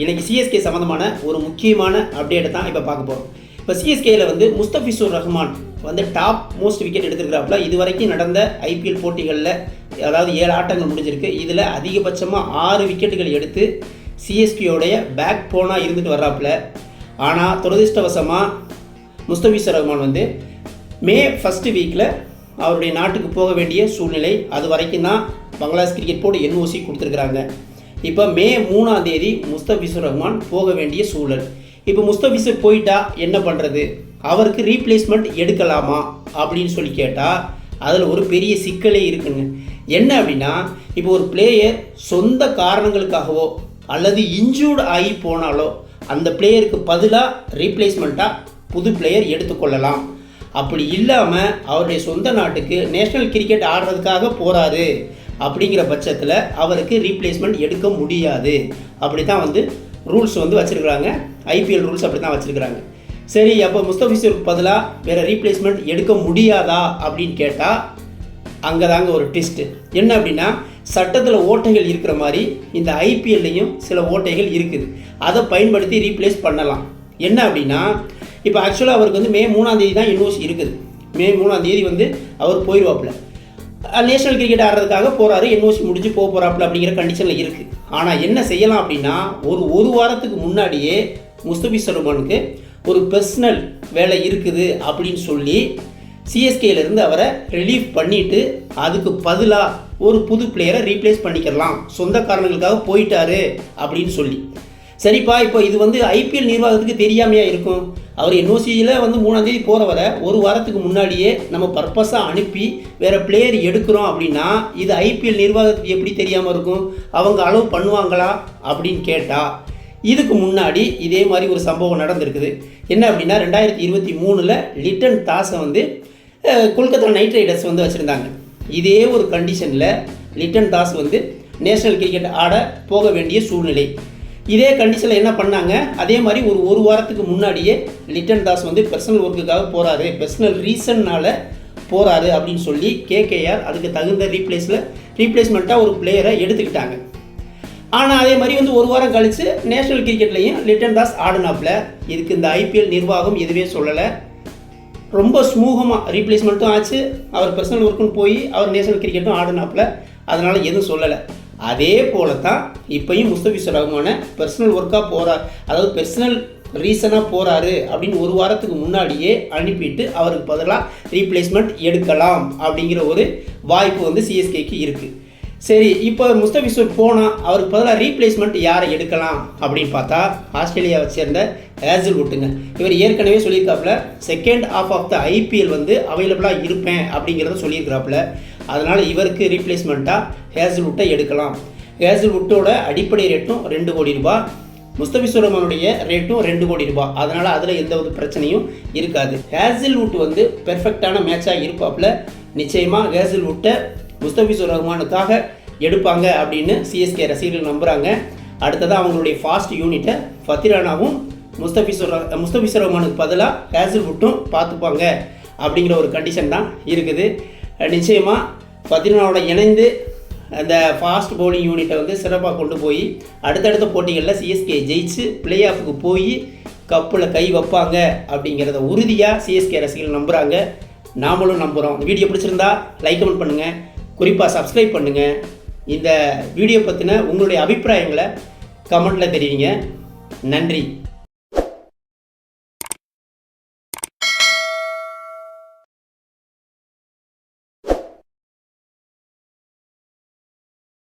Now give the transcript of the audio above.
இன்றைக்கி சிஎஸ்கே சம்மந்தமான ஒரு முக்கியமான அப்டேட்டை தான் இப்போ பார்க்க போகிறோம் இப்போ சிஎஸ்கேயில் வந்து முஸ்தபிசூர் ரஹ்மான் வந்து டாப் மோஸ்ட் விக்கெட் எடுத்திருக்கிறாப்புல. இது வரைக்கும் நடந்த ஐபிஎல் போட்டிகளில் அதாவது ஏழு ஆட்டங்கள் முடிஞ்சிருக்கு. இதில் அதிகபட்சமாக ஆறு விக்கெட்டுகள் எடுத்து சிஎஸ்கேயோடைய பேக் போனாக இருந்துட்டு வர்றாப்புல. ஆனால் துரதிர்ஷ்டவசமாக முஸ்தபிசூர் ரஹ்மான் வந்து மே ஃபஸ்ட்டு வீக்கில் அவருடைய நாட்டுக்கு போக வேண்டிய சூழ்நிலை அது வரைக்கும் தான் பங்களாதேஷ் கிரிக்கெட் போர்டு என்ஓசி கொடுத்துருக்குறாங்க. இப்போ மே மூணாம் தேதி முஸ்தபிசுர் ரஹ்மான் போக வேண்டிய சூழல். இப்போ முஸ்தபிசுர் போயிட்டா என்ன பண்ணுறது அவருக்கு ரீப்ளேஸ்மெண்ட் எடுக்கலாமா? அப்படின்னு சொல்லி கேட்டால் அதில் ஒரு பெரிய சிக்கலே இருக்குங்க. என்ன அப்படின்னா இப்போ ஒரு பிளேயர் சொந்த காரணங்களுக்காகவோ அல்லது இன்ஜூர்டு ஆகி போனாலோ அந்த பிளேயருக்கு பதிலாக ரீப்ளேஸ்மெண்ட்டாக புது பிளேயர் எடுத்துக்கொள்ளலாம். அப்படி இல்லாமல் அவருடைய சொந்த நாட்டுக்கு நேஷ்னல் கிரிக்கெட் ஆடுறதுக்காக போகிறாரு அப்படிங்கிற பட்சத்தில் அவருக்கு ரீப்ளேஸ்மெண்ட் எடுக்க முடியாது. அப்படி தான் வந்து ரூல்ஸ் வந்து வச்சுருக்குறாங்க. ஐபிஎல் ரூல்ஸ் அப்படி தான் வச்சுருக்குறாங்க. சரி அப்போ முஸ்தபிசூருக்கு பதிலாக வேறு ரீப்ளேஸ்மெண்ட் எடுக்க முடியாதா அப்படின்னு கேட்டால் அங்கே தாங்க ஒரு ட்விஸ்ட்டு என்ன அப்படின்னா சட்டத்தில் ஓட்டைகள் இருக்கிற மாதிரி இந்த ஐபிஎல்லையும் சில ஓட்டைகள் இருக்குது. அதை பயன்படுத்தி ரீப்ளேஸ் பண்ணலாம். என்ன அப்படின்னா இப்போ ஆக்சுவலாக அவருக்கு வந்து மே மூணாந்தேதி தான் யூனிவர்ஸ் இருக்குது. மே மூணாந்தேதி வந்து அவர் போயிடுவாப்பில் நேஷனல் கிரிக்கெட் ஆடுறதுக்காக போகிறாரு என்ஓசி முடிஞ்சு போக போகிறாப்புல அப்படிங்கிற கண்டிஷனில் இருக்குது ஆனால் என்ன செய்யலாம் அப்படின்னா ஒரு ஒரு வாரத்துக்கு முன்னாடியே முஸ்தபி ரஹ்மானுக்கு ஒரு பர்சனல் வேலை இருக்குது அப்படின்னு சொல்லி சிஎஸ்கேலேருந்து அவரை ரிலீஃப் பண்ணிவிட்டு அதுக்கு பதிலாக ஒரு புது பிளேயரை ரீப்ளேஸ் பண்ணிக்கலாம் சொந்த காரணங்களுக்காக போயிட்டாரு அப்படின்னு சொல்லி. சரிப்பா இப்போ இது வந்து ஐபிஎல் நிர்வாகத்துக்கு தெரியாமையாக இருக்கும்? அவர் என்ஓசியில் வந்து மூணாந்தேதி போகிறவரை ஒரு வாரத்துக்கு முன்னாடியே நம்ம பர்பஸாக அனுப்பி வேறு பிளேயர் எடுக்கிறோம் அப்படின்னா இது ஐபிஎல் நிர்வாகத்துக்கு எப்படி தெரியாமல் இருக்கும்? அவங்க அளவு பண்ணுவாங்களா அப்படின்னு கேட்டால் இதுக்கு முன்னாடி இதே மாதிரி ஒரு சம்பவம் நடந்திருக்குது. என்ன அப்படின்னா ரெண்டாயிரத்தி இருபத்தி மூணில் லிட்டன் தாஸை வந்து கொல்கத்தா நைட் ரைடர்ஸ் வந்து வச்சுருந்தாங்க. இதே ஒரு கண்டிஷனில் லிட்டன் தாஸ் வந்து நேஷனல் கிரிக்கெட் ஆட போக வேண்டிய சூழ்நிலை. இதே கண்டிஷனில் என்ன பண்ணாங்க? அதே மாதிரி ஒரு ஒரு வாரத்துக்கு முன்னாடியே லிட்டன் தாஸ் வந்து பர்சனல் ஒர்க்குக்காக போகிறாரு பர்சனல் ரீசன்னால் போகிறாரு அப்படின்னு சொல்லி கேகேஆர் அதுக்கு தகுந்த ரீப்ளேஸில் ரீப்ளேஸ்மெண்ட்டாக ஒரு பிளேயரை எடுத்துக்கிட்டாங்க. ஆனால் அதே மாதிரி வந்து ஒரு வாரம் கழித்து நேஷனல் கிரிக்கெட்லையும் லிட்டன் தாஸ் ஆடினாப்புல. இதுக்கு இந்த ஐபிஎல் நிர்வாகம் எதுவே சொல்லலை. ரொம்ப ஸ்மூகமாக ரீப்ளேஸ்மெண்ட்டும் ஆச்சு. அவர் பர்சனல் ஒர்க்குன்னு போய் அவர் நேஷனல் கிரிக்கெட்டும் ஆடினாப்புல. அதனால் எதுவும் சொல்லலை. அதே போல தான் இப்பையும் முஸ்தபிசுர் ரஹ்மான பர்சனல் ஒர்க்காக போகிறார் அதாவது பர்சனல் ரீசனாக போகிறாரு அப்படின்னு ஒரு வாரத்துக்கு முன்னாடியே அனுப்பிட்டு அவருக்கு பதிலாக ரீப்ளேஸ்மெண்ட் எடுக்கலாம் அப்படிங்கிற ஒரு வாய்ப்பு வந்து சிஎஸ்கேக்கு இருக்குது சரி இப்போ முஸ்தபிசூர் போனால் அவருக்கு பதிலாக ரீப்ளேஸ்மெண்ட் யாரை எடுக்கலாம் அப்படின்னு பார்த்தா ஆஸ்திரேலியாவை சேர்ந்த ஹேசில் வுட்டுங்க. இவர் ஏற்கனவே சொல்லியிருக்காப்புல second half of the IPL வந்து அவைலபிளாக இருப்பேன் அப்படிங்கிறத சொல்லியிருக்கிறாப்புல. அதனால் இவருக்கு ரீப்ளேஸ்மெண்ட்டாக ஹேசல்வுட்டை எடுக்கலாம். ஹேசல்வுட்டோட அடிப்படை ரேட்டும் ரெண்டு கோடி ரூபாய் முஸ்தபிசுர் ரஹ்மானுடைய ரேட்டும் ரெண்டு கோடி ரூபாய் அதனால் அதில் எந்த ஒரு பிரச்சனையும் இருக்காது. ஹேசல்வுட் வந்து பெர்ஃபெக்டான மேட்சாக இருப்பாப்பில். நிச்சயமாக ஹேசல்வுட்டை முஸ்தபிசுர் ரஹ்மானுக்காக எடுப்பாங்க அப்படின்னு சிஎஸ்கே ரசிகர்கள் நம்புகிறாங்க அடுத்ததாக அவங்களுடைய ஃபாஸ்ட் யூனிட்டை ஃபத்திரானாவும் முஸ்தபிசுர் ரஹ்- முஸ்தபிசுர் ரஹ்மானுக்கு பதிலாக ஹேசல்வுட்டும் பார்த்துப்பாங்க அப்படிங்கிற ஒரு கண்டிஷன் தான் இருக்குது. நிச்சயமாக ஃபத்திரானாவோட இணைந்து அந்த ஃபாஸ்ட் பவுலிங் யூனிட்டை வந்து சிறப்பாக கொண்டு போய் அடுத்தடுத்த போட்டிகளில் சிஎஸ்கே ஜெயிச்சு பிளே ஆஃபுக்கு போய் கப்பில் கை வைப்பாங்க அப்படிங்கிறத உறுதியாக சிஎஸ்கே ரசிகர்கள் நம்புகிறாங்க நாமளும் நம்புகிறோம் வீடியோ பிடிச்சிருந்தா லைக் கமெண்ட் பண்ணுங்கள் குறிப்பாக சப்ஸ்கிரைப் பண்ணுங்கள் இந்த வீடியோ பற்றின உங்களுடைய அபிப்பிராயங்களை கமெண்ட்டில் தெரிவிங்க. நன்றி.